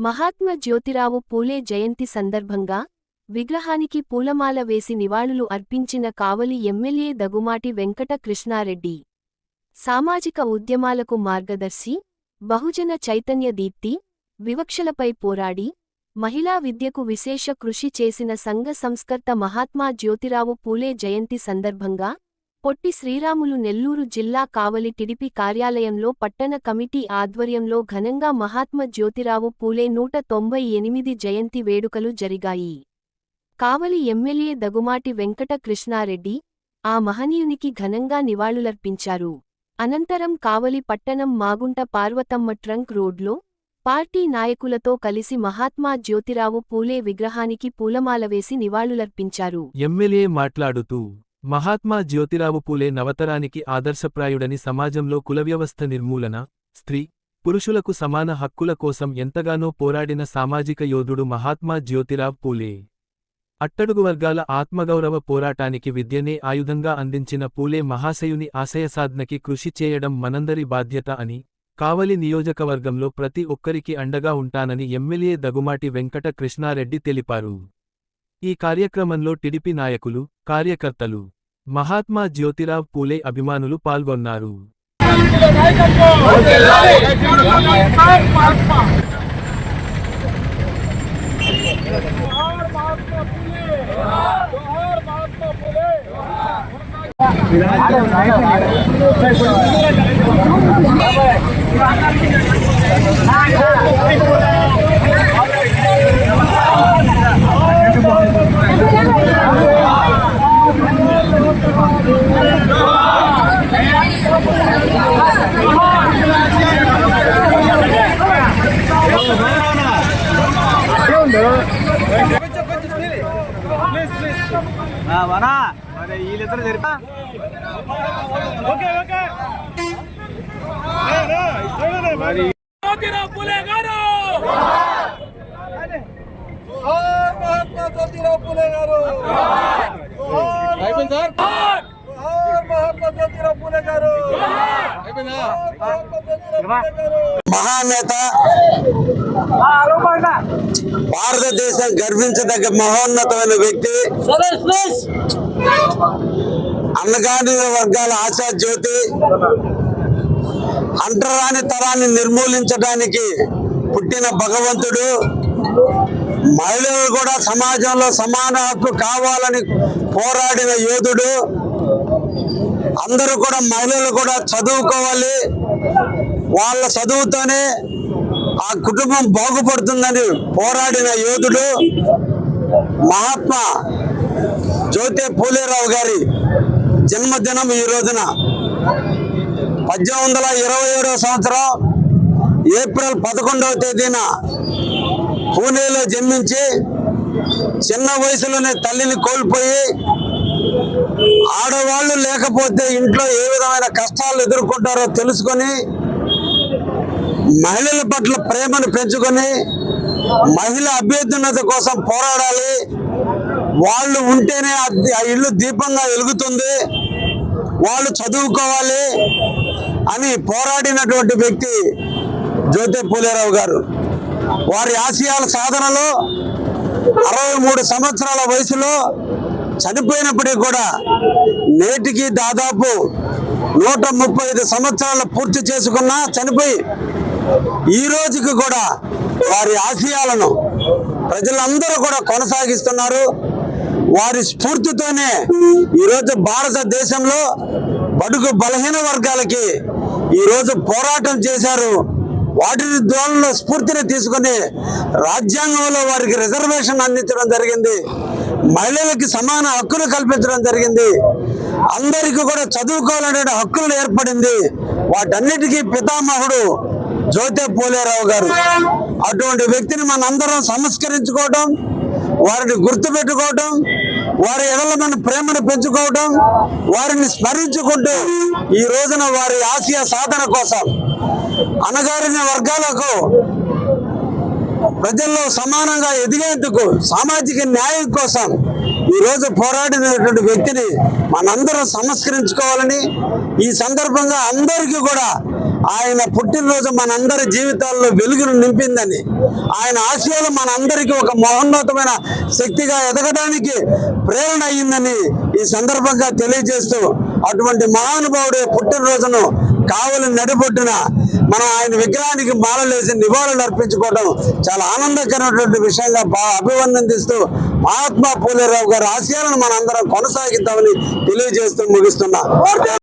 మహాత్మా జ్యోతిరావు పూలే జయంతి సందర్భంగా విగ్రహానికి పూలమాల వేసి నివాళులు అర్పించిన కావలి ఎమ్మెల్యే దగుమాటి వెంకట కృష్ణారెడ్డి సామాజిక ఉద్యమాలకు మార్గదర్శి బహుజన చైతన్య దీప్తి వివక్షలపై పోరాడి మహిళా విద్యకు విశేష కృషి చేసిన సంఘ సంస్కర్త మహాత్మా జ్యోతిరావు పూలే జయంతి సందర్భంగా పొట్టి శ్రీరాములు నెల్లూరు జిల్లా కావలి టిడిపి కార్యాలయంలో పట్టణ కమిటీ ఆధ్వర్యంలో ఘనంగా మహాత్మ జ్యోతిరావు పూలే నూట తొంభై ఎనిమిది జయంతి వేడుకలు జరిగాయి. కావలి ఎమ్మెల్యే దగుమాటి వెంకట కృష్ణారెడ్డి ఆ మహనీయునికి ఘనంగా నివాళులర్పించారు. అనంతరం కావలి పట్టణం మాగుంట పార్వతమ్మ ట్రంక్ రోడ్లో పార్టీ నాయకులతో కలిసి మహాత్మా జ్యోతిరావు పూలే విగ్రహానికి పూలమాల వేసి నివాళులర్పించారు. ఎమ్మెల్యే మాట్లాడుతూ మహాత్మా జ్యోతిరావు పూలే నవతరానికి ఆదర్శప్రాయుడని సమాజంలో కులవ్యవస్థ నిర్మూలన స్త్రీ పురుషులకు సమాన హక్కుల కోసం ఎంతగానో పోరాడిన సామాజిక యోధుడు మహాత్మా జ్యోతిరావ్ పూలే. అట్టడుగు వర్గాల ఆత్మగౌరవ పోరాటానికి విద్యనే ఆయుధంగా అందించిన పూలే మహాశయుని ఆశయసాధనకి కృషి చేయడం మనందరి బాధ్యత అని కావలి నియోజకవర్గంలో ప్రతి ఒక్కరికి అండగా ఉంటానని ఎమ్మెల్యే దగుమాటి వెంకట కృష్ణారెడ్డి తెలిపారు. ఈ కార్యక్రమంలో టిడిపి నాయకులు కార్యకర్తలు మహాత్మా జ్యోతిరావ్ పూలే అభిమానులు పాల్గొన్నారు. వనా మరి వీళ్ళిద్దరు జరిపా మరి జ్యోతిరావు పూలే గారు! అయిపోయింది సార్? మహానేత భారతదేశం గర్వించదగ్గ మహోన్నతమైన వ్యక్తి. అన్నగాని వర్గాల ఆశా జ్యోతి. అంటరాని తరాన్ని నిర్మూలించడానికి పుట్టిన భగవంతుడు. మహిళలు కూడా సమాజంలో సమాన హక్కు కావాలని పోరాడిన యోధుడు. అందరూ కూడా మహిళలు కూడా చదువుకోవాలి. వాళ్ళ చదువుతోనే ఆ కుటుంబం బాగుపడుతుందని పోరాడిన యోధుడు మహాత్మా జ్యోతి పూలేరావు గారి జన్మదినం ఈ రోజున. పద్దెనిమిది వందల ఇరవై ఏడవ సంవత్సరం ఏప్రిల్ పదకొండవ తేదీన పూణేలో జన్మించి చిన్న వయసులోనే తల్లిని కోల్పోయి ఆడవాళ్ళు లేకపోతే ఇంట్లో ఏ విధమైన కష్టాలు ఎదుర్కొంటారో తెలుసుకొని మహిళల పట్ల ప్రేమను పెంచుకొని మహిళ అభ్యర్థున్నత కోసం పోరాడాలి. వాళ్ళు ఉంటేనే ఆ- ఆ ఇల్లు దీపంగా వెలుగుతుంది. వాళ్ళు చదువుకోవాలి అని పోరాడినటువంటి వ్యక్తి జ్యోతి పూలేరావు గారు. వారి ఆశయాల సాధనలో అరవై మూడు సంవత్సరాల వయసులో చనిపోయినప్పటికీ కూడా నేటికి దాదాపు నూట ముప్పై ఐదు సంవత్సరాలు పూర్తి చేసుకున్నా చనిపోయి ఈ రోజుకి కూడా వారి ఆశయాలను ప్రజలందరూ కూడా కొనసాగిస్తున్నారు. వారి స్ఫూర్తితోనే ఈరోజు భారతదేశంలో బడుగు బలహీన వర్గాలకి ఈరోజు పోరాటం చేశారు. వాటి ద్వారా స్ఫూర్తిని తీసుకొని రాజ్యాంగంలో వారికి రిజర్వేషన్ అందించడం జరిగింది. మహిళలకి సమాన హక్కులు కల్పించడం జరిగింది. అందరికీ కూడా చదువుకోవాలనే హక్కులు ఏర్పడింది. వాటన్నిటికీ పితామహుడు జ్యోతి పోలేరావు గారు. అటువంటి వ్యక్తిని మనందరం సంస్కరించుకోవటం వారిని గుర్తుపెట్టుకోవటం వారి ఎడల మన ప్రేమను పెంచుకోవటం వారిని స్మరించుకుంటూ ఈ రోజున వారి ఆశయ సాధన కోసం అణగారిన వర్గాలకు ప్రజల్లో సమానంగా ఎదిగేందుకు సామాజిక న్యాయం కోసం ఈ రోజు పోరాడినటువంటి వ్యక్తిని మనందరం సంస్కరించుకోవాలని ఈ సందర్భంగా అందరికీ కూడా ఆయన పుట్టినరోజు మనందరి జీవితాల్లో వెలుగును నింపిందని ఆయన ఆశయాలు మనందరికీ ఒక మహోన్నతమైన శక్తిగా ఎదగడానికి ప్రేరణ అయ్యిందని ఈ సందర్భంగా తెలియజేస్తూ అటువంటి మహానుభావుడు పుట్టినరోజును కావలి నడిబొడ్డున మనం ఆయన విగ్రహానికి మాలలేసి నివాళులు అర్పించుకోవడం చాలా ఆనందకరమైనటువంటి విషయంగా బా- అభివర్ణిస్తూ మహాత్మా పూలేరావు గారి ఆశయాలను మనందరం కొనసాగిద్దామని తెలియజేస్తూ ముగిస్తున్నా.